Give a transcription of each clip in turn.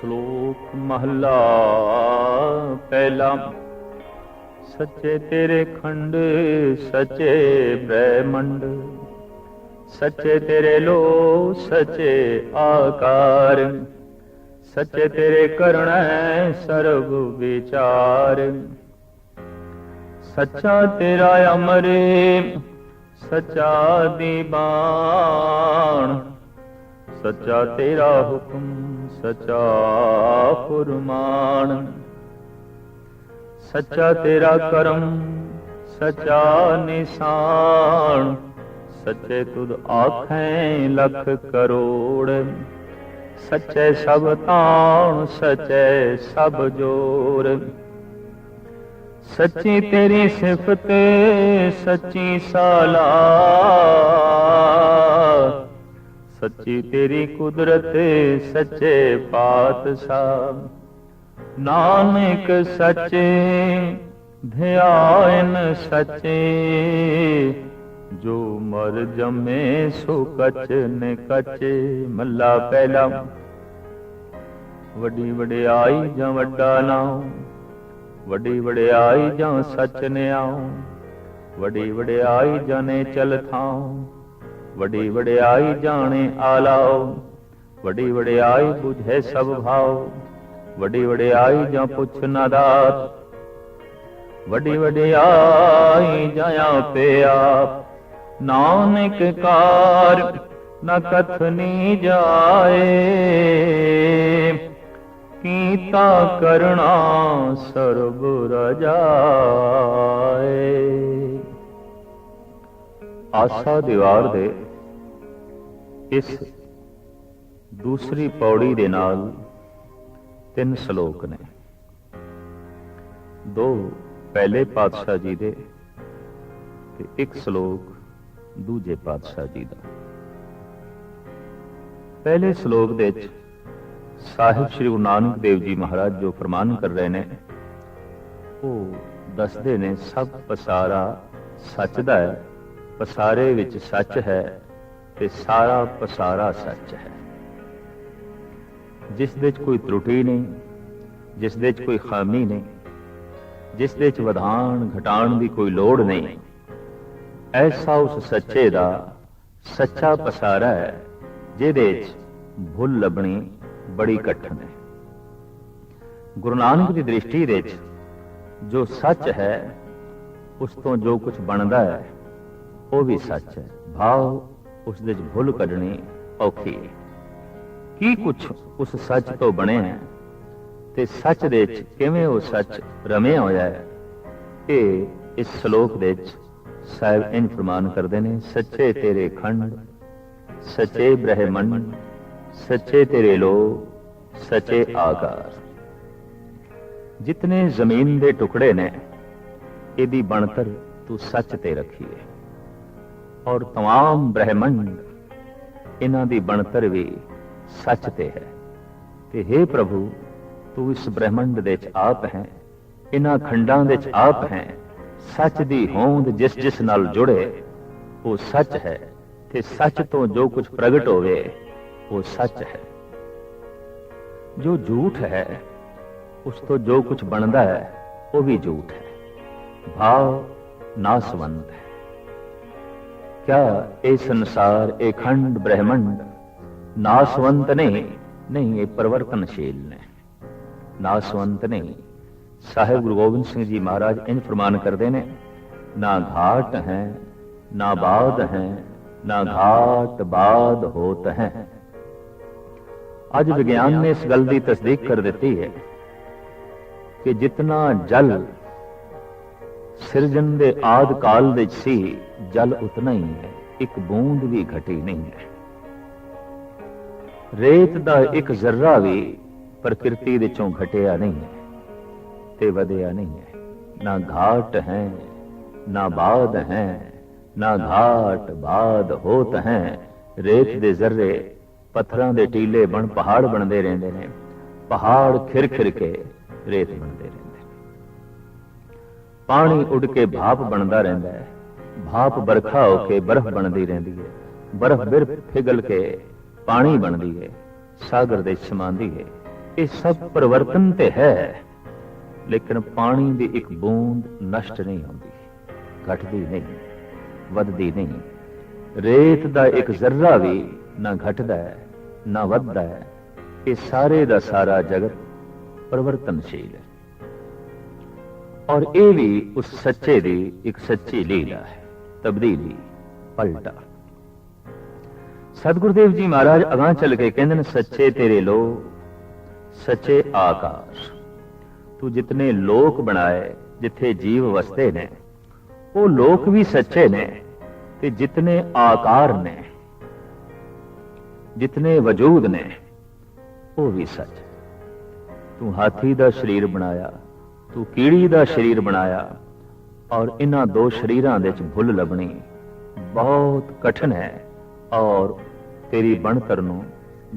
ਸ਼ਲੋਕ ਮਹਲਾ ਪਹਿਲਾ। ਸੱਚੇ ਤੇਰੇ ਖੰਡ, ਸੱਚੇ ਬ੍ਰਹਮੰਡ। ਸੱਚੇ ਤੇਰੇ ਲੋ ਸੱਚੇ ਆਕਾਰ। ਸੱਚੇ ਤੇਰੇ ਕਰਣੈ ਸਰਬ ਵਿਚਾਰ। ਸੱਚਾ ਤੇਰਾ ਅਮਰੇ ਸੱਚਾ ਦੀਬਾਨ ਸੱਚਾ ਤੇਰਾ ਹੁਕਮ, ਸੱਚਾ ਫੁਰਮਾਨ। ਸੱਚਾ ਤੇਰਾ ਕਰਮ, ਸੱਚਾ ਨਿਸ਼ਾਨ। ਸੱਚੇ ਤੁਧ ਆਖੈ ਲੱਖ ਕਰੋੜ। ਸੱਚੇ ਸਭ ਤਾਣ, ਸੱਚੇ ਸਭ ਜੋਰ। ਸੱਚੀ ਤੇਰੀ ਸਿਫਤ, ਸੱਚੀ ਸਾਲਾ। ਸੱਚੀ ਤੇਰੀ ਕੁਦਰਤ ਸੱਚੇ ਪਾਤਸ਼ਾਹ। ਨਾਨਕ ਸੱਚੇ, ਧਿਆਨ ਸੱਚੇ। ਜੋ ਮਰ ਜਮੇ ਸੋ ਕਚ ਨੇ ਕਚੇ, ਮੱਲਾ ਪਹਿਲਾ। ਵੱਡੀ ਵਡਿਆਈ ਜਾਂ ਵੱਡਾ ਨਾਮ ਵੱਡੀ ਵਡਿਆਈ ਜਾਂ ਸੱਚ ਨਿਆਉ ਵੱਡੀ ਵਡਿਆਈ ਜਾਣੇ ਚਲ ਥਾਉ। ਵੱਡੀ ਵਡਿਆਈ ਜਾਣੇ ਆਲਾਓ, ਵੱਡੀ ਵਡਿਆਈ 부ਝੇ ਸਭ ਭਾਉ ਵੱਡੀ ਵਡਿਆਈ ਜਾਂ ਪੁੱਛ ਨਾ ਦਾਤ, ਵੱਡੀ ਵਡਿਆਈ ਜਾਂ ਪਿਆ ਨਾਨਕ ਕਾਰ ਨਾ ਕਥਨੀ ਜਾਏ, ਕੀਤਾ ਕਰਣਾ ਸਰਬ ਰਜਾਏ। ਆਸਾ ਦੀਵਾਰ ਦੇ ਇਸ ਦੂਸਰੀ ਪੌੜੀ ਦੇ ਨਾਲ ਤਿੰਨ ਸ਼ਲੋਕ ਨੇ। ਦੋ ਪਹਿਲੇ ਪਾਤਸ਼ਾਹ ਜੀ ਦੇ ਤੇ ਇੱਕ ਸ਼ਲੋਕ ਦੂਜੇ ਪਾਤਸ਼ਾਹ ਜੀ ਦਾ। ਪਹਿਲੇ ਸ਼ਲੋਕ ਦੇ ਵਿੱਚ ਸਾਹਿਬ ਸ੍ਰੀ ਗੁਰੂ ਨਾਨਕ ਦੇਵ ਜੀ ਮਹਾਰਾਜ ਜੋ ਫਰਮਾਨ ਕਰ ਰਹੇ ਨੇ, ਉਹ ਦੱਸਦੇ ਨੇ, ਸਭ ਪਸਾਰਾ ਸੱਚ ਦਾ ਹੈ, ਪਸਾਰੇ ਵਿੱਚ ਸੱਚ ਹੈ ਤੇ ਸਾਰਾ ਪਸਾਰਾ ਸੱਚ ਹੈ। ਜਿਸ ਦੇ ਵਿੱਚ ਕੋਈ ਤਰੁਟੀ ਨਹੀਂ, ਜਿਸ ਦੇ ਵਿੱਚ ਕੋਈ ਖਾਮੀ ਨਹੀਂ, ਜਿਸ ਦੇ ਵਿੱਚ ਵਧਾਣ ਘਟਾਣ ਦੀ ਕੋਈ ਲੋੜ ਨਹੀਂ, ਐਸਾ ਉਸ ਸੱਚੇ ਦਾ ਸੱਚਾ ਪਸਾਰਾ ਹੈ, ਜਿਹਦੇ ਵਿੱਚ ਭੁੱਲ ਲੱਭਣੀ ਬੜੀ ਕਠਿਨ ਹੈ। ਗੁਰੂ ਨਾਨਕ ਦੀ ਦ੍ਰਿਸ਼ਟੀ ਦੇ ਵਿੱਚ ਜੋ ਸੱਚ ਹੈ, ਉਸ ਤੋਂ ਜੋ ਕੁਝ ਬਣਦਾ ਹੈ, ਉਹ ਵੀ ਸੱਚ ਹੈ। ਭਾਵ ਉਸ ਦੇ ਵਿੱਚ ਭੁੱਲ ਕੱਢਣੀ ਔਖੀ ਹੈ। ਕੀ ਕੁਝ ਉਸ ਸੱਚ ਤੋਂ ਬਣਿਆ ਹੈ ਤੇ ਸੱਚ ਦੇ ਵਿੱਚ ਕਿਵੇਂ ਉਹ ਸੱਚ ਰਮਿਆ ਹੋਇਆ ਹੈ? ਇਹ ਇਸ ਸ਼ਲੋਕ ਦੇ ਵਿੱਚ ਸਾਹਿਬ ਇੰਜ ਫਰਮਾਨ ਕਰਦੇ ਨੇ, ਸੱਚੇ ਤੇਰੇ ਖੰਡ, ਸੱਚੇ ਬ੍ਰਹਮੰਡ, ਸੱਚੇ ਤੇਰੇ ਲੋ ਸੱਚੇ ਆਕਾਰ। ਜਿਤਨੇ ਜ਼ਮੀਨ ਦੇ ਟੁਕੜੇ ਨੇ, ਇਹਦੀ ਬਣਤਰ ਤੂੰ ਸੱਚ ਤੇ ਰੱਖੀ ਹੈ। ਔਰ तमाम ਬ੍ਰਹਮੰਡ ਇਹਨਾਂ ਦੀ ਬਣਤਰ ਵੀ ਸੱਚ ਤੇ ਹੈ ਤੇ हे ਪ੍ਰਭੂ ਤੂੰ ਇਸ ਬ੍ਰਹਮੰਡ ਦੇ ਵਿੱਚ ਆਪ ਹੈ ਇਹਨਾਂ ਖੰਡਾਂ ਦੇ ਵਿੱਚ ਆਪ ਹੈ ਸੱਚ ਦੀ ਹੋਂਦ ਜਿਸ ਜਿਸ ਨਾਲ ਜੁੜੇ ਉਹ ਸੱਚ ਹੈ ਤੇ ਸੱਚ ਤੋਂ ਜੋ ਕੁਝ ਪ੍ਰਗਟ ਹੋਵੇ ਉਹ ਸੱਚ ਹੈ ਜੋ ਝੂਠ ਹੈ ਉਸ ਤੋਂ ਜੋ ਕੁਝ ਬਣਦਾ ਹੈ ਉਹ ਵੀ ਝੂਠ ਹੈ ਭਾਵ ਨਾਸਵੰਤ ਹੈ ਕਿਆ ਇਹ ਸੰਸਾਰ, ਇਹ ਖੰਡ ਬ੍ਰਹਮੰਡ? ਨਾਸਵੰਤ ਨਹੀਂ ਨਹੀਂ, ਇਹ ਪਰਵਰਤਨਸ਼ੀਲ ਨੇ। ਨਾਸਵੰਤ ਨਹੀਂ ਸਾਹਿਬ ਗੁਰੂ ਗੋਬਿੰਦ ਸਿੰਘ ਜੀ ਮਹਾਰਾਜ ਇੰਜ ਫਰਮਾਨ ਕਰਦੇ ਨੇ, ਨਾ ਘਾਟ ਹੈ, ਨਾ ਬਾਦ ਹੈ, ਨਾ ਘਾਟ ਬਾਦ ਹੋਤ ਹੈ। ਅੱਜ ਵਿਗਿਆਨ ਨੇ ਇਸ ਗੱਲ ਦੀ ਤਸਦੀਕ ਕਰ ਦਿੱਤੀ ਹੈ ਕਿ ਜਿਤਨਾ ਜਲ ਸਿਰਜਣ ਦੇ ਆਦ ਕਾਲ ਵਿੱਚ ਸੀ, ਜਲ ਉਤਨਾ ਹੀ ਹੈ, ਇੱਕ ਬੂੰਦ ਵੀ ਘਟੀ ਨਹੀਂ ਹੈ। ਰੇਤ ਦਾ ਇੱਕ ਜ਼ਰਰਾ ਵੀ ਪ੍ਰਕਿਰਤੀ ਵਿੱਚੋਂ ਘਟਿਆ ਨਹੀਂ ਹੈ ਤੇ ਵਧਿਆ ਨਹੀਂ ਹੈ। ਨਾ ਘਾਟ ਹੈ, ਨਾ ਬਾਦ ਹੈ, ਨਾ ਘਾਟ ਬਾਦ ਹੋਤ ਹੈ। ਰੇਤ ਦੇ ਜ਼ਰਰੇ ਪੱਥਰਾਂ ਦੇ ਟੀਲੇ ਬਣ, ਪਹਾੜ ਬਣਦੇ ਰਹਿੰਦੇ ਨੇ। ਪਹਾੜ ਖਿਰ ਖਿਰ ਕੇ ਰੇਤ ਬਣਦੇ ਰਹਿੰਦੇ ਪਾਣੀ ਉੱਡ ਕੇ ਭਾਪ ਬਣਦਾ ਰਹਿੰਦਾ ਹੈ। ਭਾਪ ਬਰਖਾ ਹੋ ਕੇ ਬਰਫ਼ ਬਣਦੀ ਰਹਿੰਦੀ ਹੈ। ਬਰਫ਼ ਬਿਰ ਫਿਗਲ ਕੇ ਪਾਣੀ ਬਣਦੀ ਹੈ। ਸਾਗਰ ਦੇ ਸਮਾਂਦੀ ਹੈ। ਇਹ ਸਭ ਪਰਿਵਰਤਨ ਤੇ ਹੈ। ਲੇਕਿਨ ਪਾਣੀ ਦੀ ਇੱਕ ਬੂੰਦ ਨਸ਼ਟ ਨਹੀਂ ਹੁੰਦੀ। ਘਟਦੀ ਨਹੀਂ, ਵੱਧਦੀ ਨਹੀਂ। ਰੇਤ ਦਾ ਇੱਕ ਜ਼ਰਰਾ ਵੀ ਨਾ ਘਟਦਾ ਹੈ, ਨਾ ਵੱਧਦਾ ਹੈ। ਇਹ ਸਾਰੇ ਦਾ ਸਾਰਾ ਜਗਤ ਪਰਿਵਰਤਨਸ਼ੀਲ ਹੈ। ਔਰ ਇਹ ਵੀ ਉਸ ਸੱਚੇ ਦੀ ਇੱਕ ਸੱਚੀ ਲੀਲਾ ਹੈ। ਤਬਦੀਲੀ, ਪਲਟਾ। ਸਤਿਗੁਰ ਦੇਵ ਜੀ ਮਹਾਰਾਜ ਅਗਾਹ ਚੱਲ ਕੇ ਕਹਿੰਦੇ ਨੇ, ਸੱਚੇ ਤੇਰੇ ਲੋ ਸੱਚੇ ਆਕਾਸ਼। ਤੂੰ ਜਿਤਨੇ ਲੋਕ ਬਣਾਏ, ਜਿੱਥੇ ਜੀਵ ਵਸਦੇ ਨੇ, ਉਹ ਲੋਕ ਵੀ ਸੱਚੇ ਨੇ ਤੇ ਜਿਤਨੇ ਆਕਾਰ ਨੇ, ਜਿਤਨੇ ਵਜੂਦ ਨੇ, ਉਹ ਵੀ ਸੱਚ। ਤੂੰ ਹਾਥੀ ਦਾ ਸਰੀਰ ਬਣਾਇਆ ਤੂੰ ਕੀੜੀ ਦਾ ਸਰੀਰ ਬਣਾਇਆ ਔਰ ਇਹਨਾਂ ਦੋ ਸਰੀਰਾਂ ਦੇ ਵਿੱਚ ਭੁੱਲ ਲੱਭਣੀ ਬਹੁਤ ਕਠਿਨ ਹੈ ਔਰ ਤੇਰੀ ਬਣਤਰ ਨੂੰ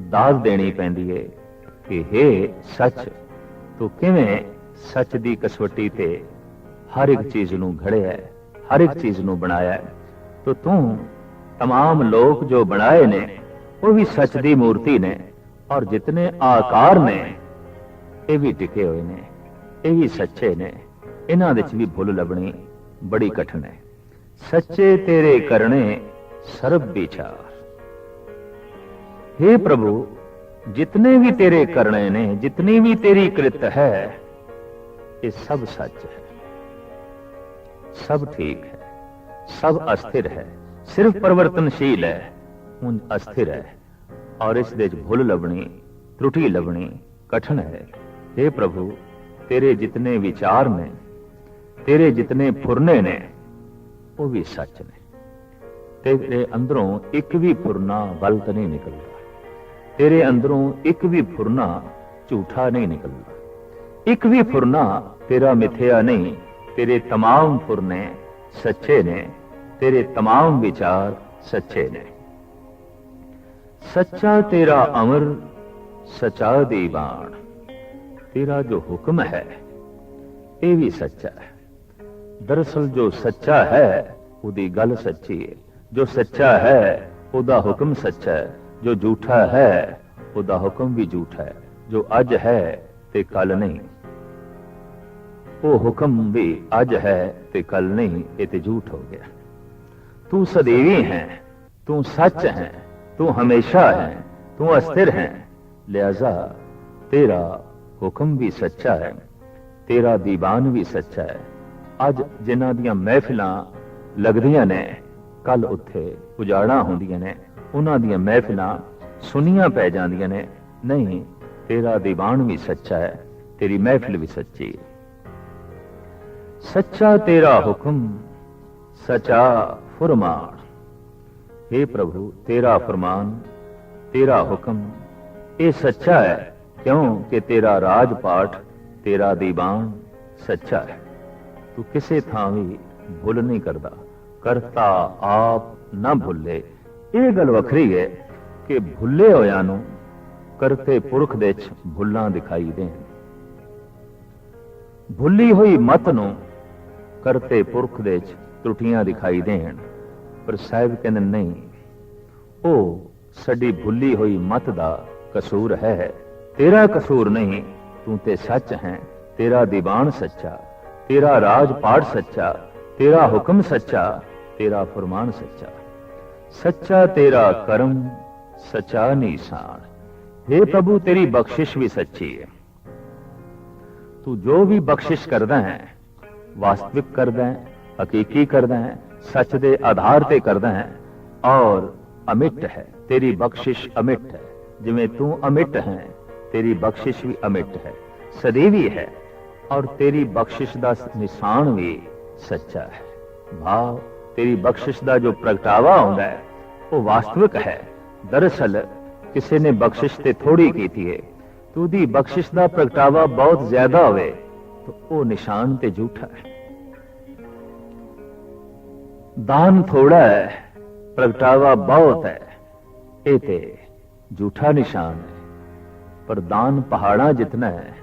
ਦਾਗ ਦੇਣੀ ਪੈਂਦੀ ਏ ਕਿ हे ਸੱਚ ਤੂੰ ਕਿਵੇਂ ਸੱਚ ਦੀ ਕਸਵੱਟੀ ਤੇ ਹਰ ਇੱਕ ਚੀਜ਼ ਨੂੰ ਘੜਿਆ ਹੈ ਹਰ ਇੱਕ ਚੀਜ਼ ਨੂੰ ਬਣਾਇਆ ਹੈ ਤੋ ਤੂੰ तमाम ਲੋਕ ਜੋ ਬਣਾਏ ਨੇ ਉਹ ਵੀ ਸੱਚ ਦੀ ਮੂਰਤੀ ਨੇ ਔਰ ਜਿਤਨੇ ਆਕਾਰ ਨੇ ਇਹ ਵੀ ਟਿਕੇ ਹੋਏ ਨੇ ਇਹ ਵੀ ਸੱਚੇ ਨੇ। ਇਹਨਾਂ ਵਿੱਚ ਵੀ ਭੁੱਲ ਲੱਭਣੀ ਬੜੀ ਕਠਿਨ ਹੈ। ਸੱਚੇ ਤੇਰੇ ਕਰਨੇ ਸਰਬ ਵਿਚਾਰ। हे ਪ੍ਰਭੂ, ਜਿਤਨੇ ਵੀ ਤੇਰੇ ਕਰਨੇ ਨੇ, ਜਿਤਨੀ ਵੀ ਤੇਰੀ ਕ੍ਰਿਤ ਹੈ, ਇਹ ਸਭ ਸੱਚ ਹੈ। ਸਭ ਠੀਕ ਹੈ। ਸਭ ਅਸਥਿਰ ਹੈ। ਸਿਰਫ ਪਰਵਰਤਨਸ਼ੀਲ ਹੈ। ਹੁਣ ਅਸਥਿਰ ਹੈ। ਔਰ ਇਸ ਦੇ ਵਿੱਚ ਭੁੱਲ ਲੱਭਣੀ, ਤਰੁਟੀ ਲੱਭਣੀ ਕਠਿਨ ਹੈ। हे ਪ੍ਰਭੂ तेरे जितने विचार ने तेरे जितने फुरने ने वो भी सच ने तेरे अंदरों एक भी फुरना गलत नहीं निकलता ਤੇਰੇ ਅੰਦਰੋਂ ਇੱਕ ਵੀ ਫੁਰਨਾ ਝੂਠਾ ਨਹੀਂ ਨਿਕਲਦਾ ਇੱਕ ਵੀ ਫੁਰਨਾ ਤੇਰਾ ਮਿੱਥਿਆ ਨਹੀਂ ਤੇਰੇ तमाम ਫੁਰਨੇ ਸੱਚੇ ਨੇ ਤੇਰੇ तमाम ਵਿਚਾਰ ਸੱਚੇ ਨੇ ਸੱਚਾ ਤੇਰਾ ਅਮਰ ਸਚਾ ਦੀਵਾਨ ਤੇਰਾ ਜੋ ਹੁਕਮ ਹੈ ਇਹ ਵੀ ਸੱਚਾ ਹੈ ਦਰਅਸਲ ਜੋ ਸੱਚਾ ਹੈ ਉਹਦੀ ਗੱਲ ਸੱਚੀ ਹੈ ਜੋ ਸੱਚਾ ਹੈ ਉਹਦਾ ਹੁਕਮ ਸੱਚਾ ਹੈ ਜੋ ਝੂਠਾ ਹੈ ਉਹਦਾ ਹੁਕਮ ਵੀ ਝੂਠਾ ਹੈ ਜੋ ਅੱਜ ਹੈ ਤੇ ਕੱਲ ਨਹੀਂ ਉਹ ਹੁਕਮ ਵੀ ਅੱਜ ਹੈ ਤੇ ਕੱਲ ਨਹੀਂ ਇਹ ਤੇ ਝੂਠ ਹੋ ਗਿਆ ਤੂੰ ਸਦੀਵੀ ਹੈ ਤੂੰ ਸੱਚ ਹੈ ਤੂੰ ਹਮੇਸ਼ਾ ਹੈ ਤੂੰ ਅਸਥਿਰ ਹੈ ਲਿਆਜ਼ਾ ਤੇਰਾ ਹੁਕਮ ਵੀ ਸੱਚਾ ਹੈ, ਤੇਰਾ ਦੀਵਾਨ ਵੀ ਸੱਚਾ ਹੈ। ਅੱਜ ਜਿਨ੍ਹਾਂ ਦੀਆਂ ਮਹਿਫਿਲਾਂ ਲੱਗਦੀਆਂ ਨੇ ਕੱਲ ਉੱਥੇ ਉਜਾੜਾਂ ਹੁੰਦੀਆਂ ਨੇ, ਉਹਨਾਂ ਦੀਆਂ ਮਹਿਫਿਲਾਂ ਸੁਨੀਆਂ ਪੈ ਜਾਂਦੀਆਂ ਨੇ। ਨਹੀਂ, ਤੇਰਾ ਦੀਵਾਨ ਵੀ ਸੱਚਾ ਹੈ, ਤੇਰੀ ਮਹਿਫਿਲ ਵੀ ਸੱਚੀ ਹੈ। ਸੱਚਾ ਤੇਰਾ ਹੁਕਮ, ਸਚਾ ਫਰਮਾਨ। हे ਪ੍ਰਭੂ, ਤੇਰਾ ਫਰਮਾਨ, ਤੇਰਾ ਹੁਕਮ, ਇਹ ਸੱਚਾ ਹੈ ਕਿਉਂ ਕਿ ਤੇਰਾ ਰਾਜ ਪਾਠ ਤੇਰਾ ਦੀਵਾਨ ਸੱਚਾ ਹੈ ਤੂੰ ਕਿਸੇ ਥਾਂ ਵੀ ਭੁੱਲ ਨਹੀਂ ਕਰਦਾ ਕਰਤਾ ਆਪ ਨਾ ਭੁੱਲੇ ਇਹ ਗੱਲ ਵੱਖਰੀ ਹੈ ਕਿ ਭੁੱਲੇ ਹੋਇਆਂ ਨੂੰ ਕਰਤੇ ਪੁਰਖ ਦੇ ਵਿੱਚ ਭੁੱਲਾਂ ਦਿਖਾਈ ਦੇਣ ਭੁੱਲੀ ਹੋਈ ਮਤ ਨੂੰ ਕਰਤੇ ਪੁਰਖ ਦੇ ਵਿੱਚ ਤਰੁੱਟੀਆਂ ਦਿਖਾਈ ਦੇਣ ਪਰ ਸਾਹਿਬ ਕਹਿੰਦੇ ਨਹੀਂ ਉਹ ਸਾਡੀ ਭੁੱਲੀ ਹੋਈ ਮਤ ਦਾ ਕਸੂਰ ਹੈ ਤੇਰਾ ਕਸੂਰ ਨਹੀਂ, ਤੂੰ ਤੇ ਸੱਚ ਹੈ। ਤੇਰਾ ਦੀਵਾਨ ਸੱਚਾ, ਤੇਰਾ ਰਾਜ ਪਾਠ ਸੱਚਾ, ਤੇਰਾ ਹੁਕਮ ਸੱਚਾ, ਤੇਰਾ ਫਰਮਾਨ ਸੱਚਾ। ਸੱਚਾ ਤੇਰਾ ਕਰਮ, ਸਚਾ ਨਿਸ਼ਾਨ। हे ਪ੍ਰਭੂ, ਤੇਰੀ ਬਖਸ਼ਿਸ਼ ਵੀ ਸੱਚੀ ਹੈ। ਤੂੰ ਜੋ ਵੀ ਬਖਸ਼ਿਸ਼ ਕਰਦਾ ਹੈ, ਵਾਸਤਵਿਕ ਕਰਦਾ ਹੈ, ਹਕੀਕੀ ਕਰਦਾ ਹੈ, ਸੱਚ ਦੇ ਆਧਾਰ ਤੇ ਕਰਦਾ ਹੈ, ਔਰ ਅਮਿਟ ਹੈ। ਤੇਰੀ ਬਖਸ਼ਿਸ਼ ਅਮਿਟ ਹੈ। ਜਿਵੇਂ ਤੂੰ ਅਮਿਟ ਹੈ ਤੇਰੀ ਬਖਸ਼ਿਸ਼ ਵੀ ਅਮਿਟ ਹੈ ਸਦੀਵੀ ਹੈ, ਔਰ ਤੇਰੀ ਬਖਸ਼ਿਸ਼ ਦਾ ਨਿਸ਼ਾਨ ਵੀ ਸੱਚਾ ਹੈ। ਭਾਵ ਤੇਰੀ ਬਖਸ਼ਿਸ਼ ਦਾ ਜੋ ਪ੍ਰਗਟਾਵਾ ਹੁੰਦਾ ਹੈ, ਉਹ ਵਾਸਤਵਿਕ ਹੈ। ਦਰਅਸਲ, ਕਿਸੇ ਨੇ ਬਖਸ਼ਿਸ਼ ਤੇ ਥੋੜੀ ਕੀਤੀ ਹੈ ਤੂੰ ਦੀ ਬਖਸ਼ਿਸ਼ ਦਾ ਪ੍ਰਗਟਾਵਾ ਬਹੁਤ ਜ਼ਿਆਦਾ ਹੋਵੇ, ਤਾਂ ਉਹ ਨਿਸ਼ਾਨ ਤੇ ਝੂਠਾ ਹੈ। ਦਾਨ ਥੋੜਾ ਹੈ, ਪ੍ਰਗਟਾਵਾ ਬਹੁਤ ਹੈ, ਇਹ ਤੇ ਝੂਠਾ ਨਿਸ਼ਾਨ ਹੈ। ਪਰ ਦਾਨ ਪਹਾੜਾਂ ਜਿਤਨਾ ਹੈ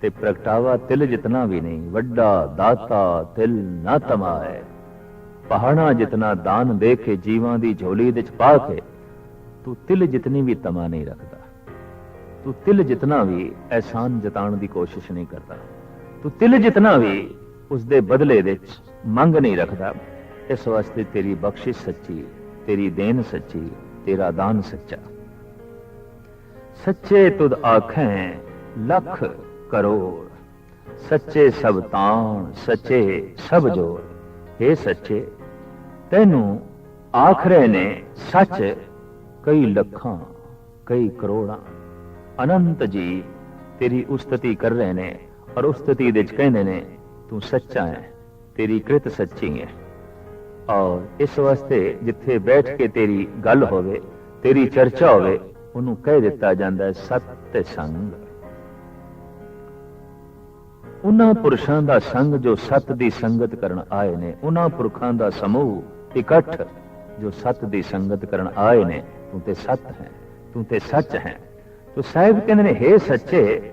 ਤੇ ਪ੍ਰਗਟਾਵਾ ਤਿਲ ਜਿਤਨਾ ਵੀ ਨਹੀਂ, ਵੱਡਾ ਦਾਤਾ ਤਿਲ ਨਾ ਤਮਾਏ। ਪਹਾੜਾਂ ਜਿਤਨਾ ਦਾਨ ਦੇ ਕੇ ਜੀਵਾਂ ਦੀ ਝੋਲੀ ਵਿੱਚ ਪਾ ਕੇ, ਤੂੰ ਤਿਲ ਜਿਤਨੀ ਵੀ ਤਮਾ ਨਹੀਂ ਰੱਖਦਾ। ਤੂੰ ਤਿਲ ਜਿਤਨਾ ਵੀ ਐਸਾਨ ਜਤਾਉਣ ਦੀ ਕੋਸ਼ਿਸ਼ ਨਹੀਂ ਕਰਦਾ। ਤੂੰ ਤਿਲ ਜਿਤਨਾ ਵੀ ਉਸ ਦੇ ਬਦਲੇ ਵਿੱਚ ਮੰਗ ਨਹੀਂ ਰੱਖਦਾ। ਇਸ ਵਾਸਤੇ ਤੇਰੀ ਬਖਸ਼ਿਸ਼ ਸੱਚੀ, ਤੇਰੀ ਦੇਣ ਸੱਚੀ, ਤੇਰਾ ਦਾਨ ਸੱਚਾ। ਸੱਚੇ ਤੁਧ ਆਖੈਂ, ਲੱਖ ਕਰੋੜ। ਸੱਚੇ ਸਭ ਤਾਣ, ਸੱਚੇ ਸਭ ਜੋੜ। हे ਸੱਚੇ, ਤੈਨੂੰ ਆਖ ਰਹੇ ਨੇ ਸੱਚ ਕਈ ਲੱਖਾਂ, ਕਈ ਕਰੋੜਾਂ। ਅਨੰਤ ਜੀ, ਤੇਰੀ ਉਸਤਤੀ ਕਰ ਰਹੇ ਨੇ ਔਰ ਉਸਤਤੀ ਦੇ ਵਿੱਚ ਕਹਿੰਦੇ ਨੇ, ਤੂੰ ਸੱਚਾ ਹੈ, ਤੇਰੀ ਕ੍ਰਿਤ ਸੱਚੀ ਹੈ। ਔਰ ਇਸ ਵਾਸਤੇ ਜਿੱਥੇ ਬੈਠ ਕੇ ਤੇਰੀ ਗੱਲ ਹੋਵੇ, ਤੇਰੀ ਚਰਚਾ ਹੋਵੇ ਉਹਨੂੰ ਕਹਿ ਦਿੱਤਾ ਜਾਂਦਾ ਹੈ ਸਤ ਤੇ ਸੰਗ। ਉਹਨਾਂ ਪੁਰਸ਼ਾਂ ਦਾ ਸੰਗ ਜੋ ਸਤ ਦੀ ਸੰਗਤ ਕਰਨ ਆਏ ਨੇ, ਉਹਨਾਂ ਪੁਰਖਾਂ ਦਾ ਸਮੂਹ ਇਕੱਠ ਜੋ ਸਤ ਦੀ ਸੰਗਤ ਕਰਨ ਆਏ ਨੇ, ਤੂੰ ਤੇ ਸਤ ਹੈ, ਤੂੰ ਤੇ ਸੱਚ ਹੈ। ਤੋ ਸਾਹਿਬ ਕਹਿੰਦੇ ਨੇ हे ਸੱਚੇ,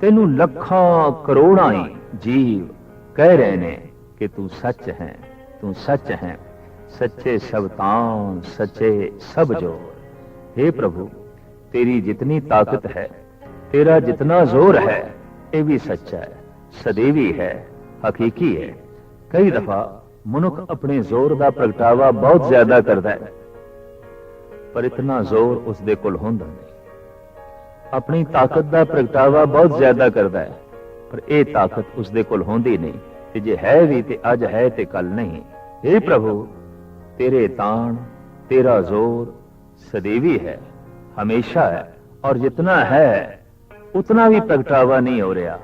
ਤੈਨੂੰ ਲੱਖਾਂ ਕਰੋੜਾਂ ਹੀ ਜੀਵ ਕਹਿ ਰਹੇ ਨੇ ਕਿ ਤੂੰ ਸੱਚ ਹੈ, ਤੂੰ ਸੱਚ ਹੈ। ਸੱਚੇ ਸਭ ਤਾਂ, ਸੱਚੇ ਸਭ ਜੋ। हे ਪ੍ਰਭੂ ਤੇਰੀ ਜਿਤਨੀ ਤਾਕਤ ਹੈ, ਤੇਰਾ ਜਿਤਨਾ ਜ਼ੋਰ ਹੈ, ਇਹ ਵੀ ਸੱਚਾ ਹੈ, ਸਦੀਵੀ ਹੈ, ਹਕੀਕੀ ਹੈ। ਕਈ ਦਫਾ ਮਨੁੱਖ ਆਪਣੇ ਜ਼ੋਰ ਦਾ ਪ੍ਰਗਟਾਵਾ ਬਹੁਤ ਜ਼ਿਆਦਾ ਕਰਦਾ ਹੈ, ਪਰ ਇਤਨਾ ਜ਼ੋਰ ਉਸ ਦੇ ਕੋਲ ਹੁੰਦਾ ਨਹੀਂ। ਆਪਣੀ ਤਾਕਤ ਦਾ ਪ੍ਰਗਟਾਵਾ ਬਹੁਤ ਜ਼ਿਆਦਾ ਕਰਦਾ ਹੈ, ਪਰ ਇਹ ਤਾਕਤ ਉਸ ਦੇ ਕੋਲ ਹੁੰਦੀ ਨਹੀਂ ਤੇ ਜੇ ਹੈ ਵੀ ਤੇ ਅੱਜ ਹੈ ਤੇ ਕੱਲ ਨਹੀਂ। हे ਪ੍ਰਭੂ, ਤੇਰੇ ਤਾਣ, ਤੇਰਾ ਜ਼ੋਰ ਸਦੀਵੀ ਹੈ। ਹਮੇਸ਼ਾ ਹੈ ਔਰ ਜਿਤਨਾ ਹੈ ਉਤਨਾ ਵੀ ਪ੍ਰਗਟਾਵਾ ਨਹੀਂ ਹੋ ਰਿਹਾ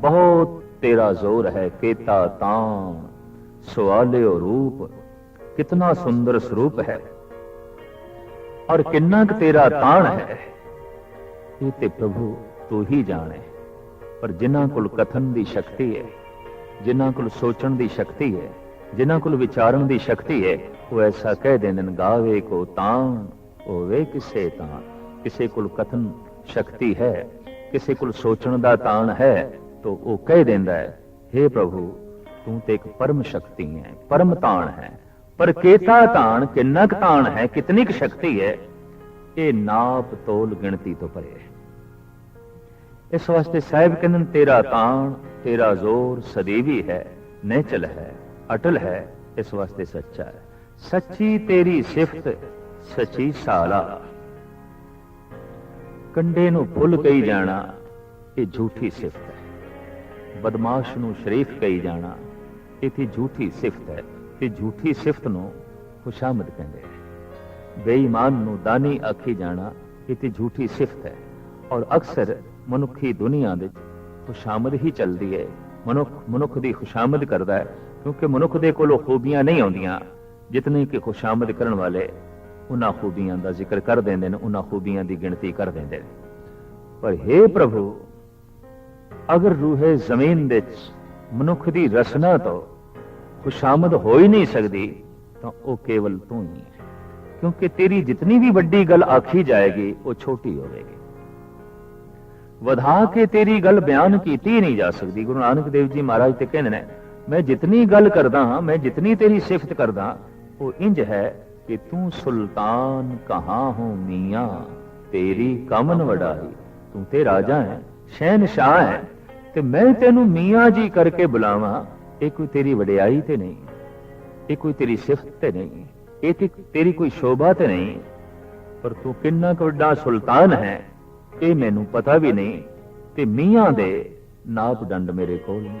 ਬਹੁਤ ਤੇਰਾ ਜ਼ੋਰ ਹੈ ਕੇਤਾ ਤਾਂ ਸਵਾਲਿਓ ਰੂਪ ਕਿਤਨਾ ਸੁੰਦਰ ਸਰੂਪ ਹੈ ਔਰ ਕਿੰਨਾ ਕੁ ਤੇਰਾ ਤਾਣ ਹੈ ਇਹ ਤੇ ਪ੍ਰਭੂ ਤੂੰ ਹੀ ਜਾਣੇ ਪਰ ਜਿਨ੍ਹਾਂ ਕੋਲ ਕਥਨ ਦੀ ਸ਼ਕਤੀ ਹੈ ਜਿਨ੍ਹਾਂ ਕੋਲ ਸੋਚਣ ਦੀ ਸ਼ਕਤੀ ਹੈ ਜਿਨ੍ਹਾਂ ਕੋਲ ਵਿਚਾਰਨ ਦੀ ਸ਼ਕਤੀ ਹੈ ਉਹ ਐਸਾ ਕਹਿ ਦੇਣ ਗਾਵੇ ਕੋ ਤਾਂ ਹੋਵੇ ਕਿਸੇ ਤਾਂ, ਕਿਸੇ ਕੋਲ ਕਥਨ, ਸ਼ਕਤੀ ਹੈ, ਕਿਸੇ ਕੋਲ ਸੋਚਣ ਦਾ ਤਾਣ ਹੈ, ਤਾਂ ਉਹ ਕਹਿ ਦਿੰਦਾ ਹੈ हे ਪ੍ਰਭੂ, ਤੂੰ ਤੇ ਇੱਕ ਪਰਮ ਸ਼ਕਤੀ ਹੈ, ਪਰਮ ਤਾਣ ਹੈ। ਪਰ ਕੇਤਾ ਤਾਣ ਕਿੰਨਾ ਕੁ ਤਾਣ ਹੈ, ਕਿਤਨੀ ਕੁ ਸ਼ਕਤੀ ਹੈ, ਇਹ ਨਾਪ ਤੋਲ ਗਿਣਤੀ ਤੋਂ ਪਰੇ ਹੈ। ਇਸ ਵਾਸਤੇ ਸਾਹਿਬ ਕਹਿੰਦੇ ਤੇਰਾ ਤਾਣ, ਤੇਰਾ ਜ਼ੋਰ ਸਦੀਵੀ ਹੈ, ਨੇਚਲ ਹੈ, ਅਟਲ ਹੈ, ਇਸ ਵਾਸਤੇ ਸੱਚਾ ਹੈ। ਸੱਚੀ ਤੇਰੀ ਸਿਫਤ ਸੱਚੀ ਸਾਲਾ। ਕੰਡੇ ਨੂੰ ਫੁੱਲ ਕਹੀ ਜਾਣਾ, ਇਹ ਝੂਠੀ ਸਿਫਤ ਹੈ। ਬਦਮਾਸ਼ ਨੂੰ ਸ਼ਰੀਫ ਕਹੀ ਜਾਣਾ, ਇਹ ਤੇ ਝੂਠੀ ਸਿਫਤ ਹੈ। ਤੇ ਝੂਠੀ ਸਿਫਤ ਨੂੰ ਖੁਸ਼ਾਮਦ ਕਹਿੰਦੇ ਨੇ ਬੇਈਮਾਨ ਨੂੰ ਦਾਨੀ ਆਖੀ ਜਾਣਾ, ਇਹ ਤੇ ਝੂਠੀ ਸਿਫਤ ਹੈ। ਔਰ ਅਕਸਰ ਮਨੁੱਖੀ ਦੁਨੀਆ ਵਿੱਚ ਖੁਸ਼ਾਮਦ ਹੀ ਚੱਲਦੀ ਹੈ। ਮਨੁੱਖ ਮਨੁੱਖ ਦੀ ਖੁਸ਼ਾਮਦ ਕਰਦਾ ਹੈ, ਕਿਉਂਕਿ ਮਨੁੱਖ ਦੇ ਕੋਲ ਖੂਬੀਆਂ ਨਹੀਂ ਆਉਂਦੀਆਂ, ਜਿਤਨੀ ਕਿ ਖੁਸ਼ਾਮਦ ਕਰਨ ਵਾਲੇ ਉਹਨਾਂ ਖੂਬੀਆਂ ਦਾ ਜ਼ਿਕਰ ਕਰ ਦਿੰਦੇ ਨੇ, ਉਹਨਾਂ ਖੂਬੀਆਂ ਦੀ ਗਿਣਤੀ ਕਰ ਦਿੰਦੇ ਨੇ। ਪਰ हे ਪ੍ਰਭੂ, ਅਗਰ ਰੂਹੇ ਜ਼ਮੀਨ ਦੇ ਵਿੱਚ ਮਨੁੱਖ ਦੀ ਰਸਨਾ ਤੋਂ ਖੁਸ਼ਾਮਦ ਹੋ ਹੀ ਨਹੀਂ ਸਕਦੀ, ਤਾਂ ਉਹ ਕੇਵਲ ਤੂੰ ਹੀ ਹੈ। ਕਿਉਂਕਿ ਤੇਰੀ ਜਿਤਨੀ ਵੀ ਵੱਡੀ ਗੱਲ ਆਖੀ ਜਾਏਗੀ, ਉਹ ਛੋਟੀ ਹੋਵੇਗੀ। ਵਧਾ ਕੇ ਤੇਰੀ ਗੱਲ ਬਿਆਨ ਕੀਤੀ ਨਹੀਂ ਜਾ ਸਕਦੀ। ਗੁਰੂ ਨਾਨਕ ਦੇਵ ਜੀ ਮਹਾਰਾਜ ਤੇ ਕਹਿੰਦੇ ਨੇ, ਮੈਂ ਜਿਤਨੀ ਗੱਲ ਕਰਦਾ ਹਾਂ, ਮੈਂ ਜਿਤਨੀ ਤੇਰੀ ਸਿਫਤ ਕਰਦਾ ਉਹ ਇੰਜ ਹੈ ਕਿ ਤੂੰ ਸੁਲਤਾਨ ਕਹਾਂ ਹੋ ਮੀਆਂ? ਤੇਰੀ ਕਮਨ ਵਡਾਈ। ਤੂੰ ਤੇ ਰਾਜਾ ਹੈ ਸ਼ਹਿਨशाह ਹੈ। ਤੇ ਮੈਂ ਤੈਨੂੰ ਮੀਆਂ ਜੀ ਕਰਕੇ ਬੁਲਾਵਾਂ। ਇਹ ਕੋਈ ਤੇਰੀ ਵਡਿਆਈ ਤੇ ਨਹੀਂ। ਇਹ ਕੋਈ ਤੇਰੀ ਸਿਫਤ ਤੇ ਨਹੀਂ। ਇਹ ਤੇ ਤੇਰੀ ਕੋਈ ਸ਼ੋਭਾ ਤੇ ਨਹੀਂ। ਪਰ ਤੂੰ ਕਿੰਨਾ ਕੁ ਵੱਡਾ ਸੁਲਤਾਨ ਹੈ ਇਹ ਮੈਨੂੰ ਪਤਾ ਵੀ ਨਹੀਂ। ਤੇ ਮੀਆਂ ਦੇ ਨਾਪ ਡੰਡ ਮੇਰੇ ਕੋਲ ਨੇ।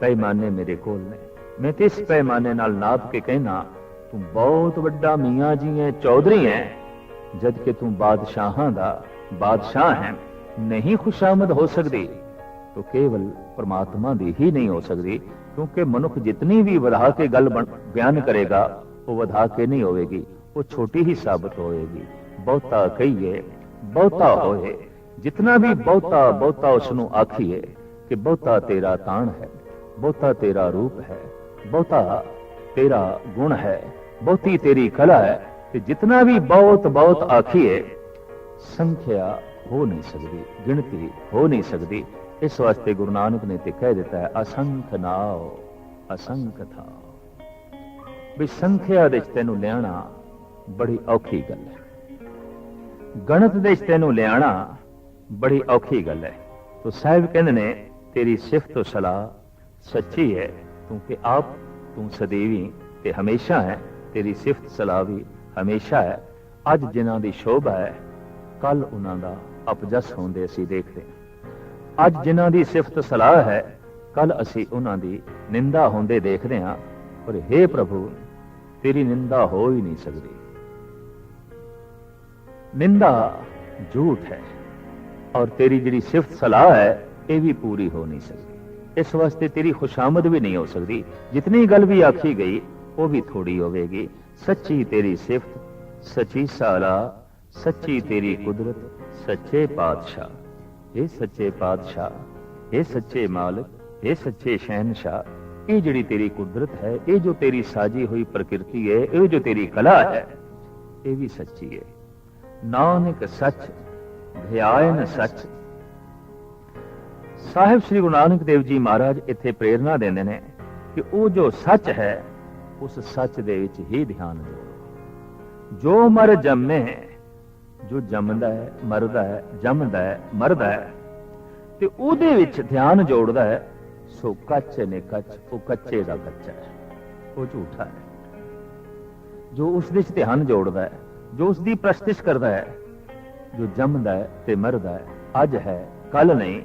ਪੈਮਾਨੇ ਮੇਰੇ ਕੋਲ ਨੇ। ਮੈਂ ਤੇ ਇਸ ਪੈਮਾਨੇ ਨਾਲ ਨਾਪ ਕੇ ਕਹਿਣਾ ਤੂੰ ਬਹੁਤ ਵੱਡਾ ਮੀਆਂ ਜੀ ਐ ਚੌਧਰੀ ਹੈ ਜਦ ਕਿ ਤੂੰ ਬਾਦਸ਼ਾਹਾਂ ਦਾ ਬਾਦਸ਼ਾਹ ਹੈ, ਨਹੀਂ ਖੁਸ਼ਾਮਦ ਹੋ ਸਕਦੀ। ਤੋ ਕੇਵਲ ਪਰਮਾਤਮਾ ਦੀ ਹੀ ਨਹੀਂ ਹੋ ਸਕਦੀ, ਕਿਉਂਕਿ ਮਨੁੱਖ ਜਿਤਨੀ ਵੀ ਵਧਾ ਕੇ ਗੱਲ ਬਿਆਨ ਕਰੇਗਾ, ਉਹ ਵਧਾ ਕੇ ਨਹੀਂ ਹੋਵੇਗੀ, ਉਹ ਛੋਟੀ ਹੀ ਸਾਬਤ ਹੋਏਗੀ ਬਹੁਤਾ ਕਹੀਏ, ਬਹੁਤਾ ਹੋਏ, ਜਿਤਨਾ ਵੀ ਬਹੁਤਾ ਬਹੁਤਾ ਉਸ ਨੂੰ ਆਖੀਏ ਕਿ ਬਹੁਤਾ ਤੇਰਾ ਤਾਣ ਹੈ, ਬਹੁਤਾ ਤੇਰਾ ਰੂਪ ਹੈ, ਬਹੁਤਾ ਤੇਰਾ ਗੁਣ ਹੈ। ਬਹੁਤੀ ਤੇਰੀ ਕਲਾ ਹੈ ਤੇ ਜਿਤਨਾ ਵੀ ਬਹੁਤ ਬਹੁਤ ਆਖੀਏ, ਸੰਖਿਆ ਹੋ ਨਹੀਂ ਸਕਦੀ, ਗਿਣਤੀ ਹੋ ਨਹੀਂ ਸਕਦੀ। ਇਸ ਵਾਸਤੇ ਗੁਰੂ ਨਾਨਕ ਨੇ ਤੇ ਕਹਿ ਦਿੱਤਾ ਹੈ, ਅਸੰਖ ਨਾਉ, ਅਸੰਖ ਥਾਉ। ਵੀ ਸੰਖਿਆ ਦੇ ਵਿੱਚ ਤੈਨੂੰ ਲਿਆਣਾ ਬੜੀ ਔਖੀ ਗੱਲ ਹੈ। ਗਣਿਤ ਦੇ ਵਿੱਚ ਤੈਨੂੰ ਲਿਆਣਾ ਬੜੀ ਔਖੀ ਗੱਲ ਹੈ। ਤੋ ਸਾਹਿਬ ਕਹਿੰਦੇ ਨੇ, ਤੇਰੀ ਸਿਫਤ ਤੇ ਸਲਾਹ ਸੱਚੀ ਹੈ ਤੂੰ ਕਿ ਆਪ ਤੂੰ ਸਦੀਵੀ ਤੇ ਹਮੇਸ਼ਾ ਹੈ। ਤੇਰੀ ਸਿਫਤ ਸਲਾਹ ਵੀ ਹਮੇਸ਼ਾ ਹੈ। ਅੱਜ ਜਿਨ੍ਹਾਂ ਦੀ ਸ਼ੋਭਾ ਹੈ ਕੱਲ ਉਹਨਾਂ ਦਾ ਅਪਜਸ ਹੁੰਦੇ ਅਸੀਂ ਦੇਖਦੇ ਹਾਂ। ਅੱਜ ਜਿਨ੍ਹਾਂ ਦੀ ਸਿਫਤ ਸਲਾਹ ਹੈ ਕੱਲ ਅਸੀਂ ਉਹਨਾਂ ਦੀ ਨਿੰਦਾ ਹੁੰਦੇ ਦੇਖਦੇ ਹਾਂ। ਪਰ हे ਪ੍ਰਭੂ, ਤੇਰੀ ਨਿੰਦਾ ਹੋ ਹੀ ਨਹੀਂ ਸਕਦੀ। ਨਿੰਦਾ ਝੂਠ ਹੈ ਔਰ ਤੇਰੀ ਜਿਹੜੀ ਸਿਫਤ ਸਲਾਹ ਹੈ, ਇਹ ਵੀ ਪੂਰੀ ਹੋ ਨਹੀਂ ਸਕਦੀ। ਇਸ ਵਾਸਤੇ ਤੇਰੀ ਖੁਸ਼ਾਮਦ ਵੀ ਨਹੀਂ ਹੋ ਸਕਦੀ। ਜਿਤਨੀ ਗੱਲ ਵੀ ਆਖੀ ਗਈ ਉਹ ਵੀ ਥੋੜੀ ਹੋਵੇਗੀ। ਸੱਚੀ ਤੇਰੀ ਸਿਫਤ, ਸੱਚੀ ਸਲਾਹ ਸੱਚੀ ਤੇਰੀ ਕੁਦਰਤ, ਸੱਚੇ ਪਾਤਸ਼ਾਹ। ਇਹ ਸੱਚੇ ਪਾਤਸ਼ਾਹ ਇਹ ਸੱਚੇ ਮਾਲਕ ਇਹ ਸੱਚੇ ਸ਼ਹਿਨशाह ਇਹ ਜਿਹੜੀ ਤੇਰੀ ਕੁਦਰਤ ਹੈ, ਇਹ ਜੋ ਤੇਰੀ ਸਾਜੀ ਹੋਈ ਪ੍ਰਕਿਰਤੀ ਹੈ, ਇਹ ਜੋ ਤੇਰੀ ਕਲਾ ਹੈ, ਇਹ ਵੀ ਸੱਚੀ ਹੈ। ਨਾਨਕ ਸੱਚ ਧਿਆਇਨ ਸੱਚ। ਸਾਹਿਬ ਸ੍ਰੀ ਗੁਰੂ ਨਾਨਕ ਦੇਵ ਜੀ ਮਹਾਰਾਜ ਇੱਥੇ ਪ੍ਰੇਰਣਾ ਦਿੰਦੇ ਨੇ ਕਿ ਉਹ ਜੋ ਸੱਚ ਹੈ ਉਸ ਸੱਚ ਦੇ ਵਿੱਚ ਹੀ ਧਿਆਨ ਦਿਓ। ਜੋ ਮਰ ਜੰਮੇ, ਜੋ ਜੰਮਦਾ ਹੈ, ਮਰਦਾ ਹੈ, ਜੰਮਦਾ ਹੈ, ਮਰਦਾ ਹੈ, ਤੇ ਉਹਦੇ ਵਿੱਚ ਧਿਆਨ ਜੋੜਦਾ ਹੈ, ਸੋ ਕੱਚ ਨੇ ਕੱਚ, ਉਹ ਕੱਚੇ ਦਾ ਕੱਚਾ ਹੈ, ਉਹ ਝੂਠਾ ਹੈ। ਜੋ ਉਸ ਵਿੱਚ ਧਿਆਨ ਜੋੜਦਾ ਹੈ, ਜੋ ਉਸ ਦੀ ਪ੍ਰਸਤਿਸ਼ ਕਰਦਾ ਹੈ, ਜੋ ਜੰਮਦਾ ਹੈ ਤੇ ਮਰਦਾ ਹੈ, ਅੱਜ ਹੈ ਕੱਲ ਨਹੀਂ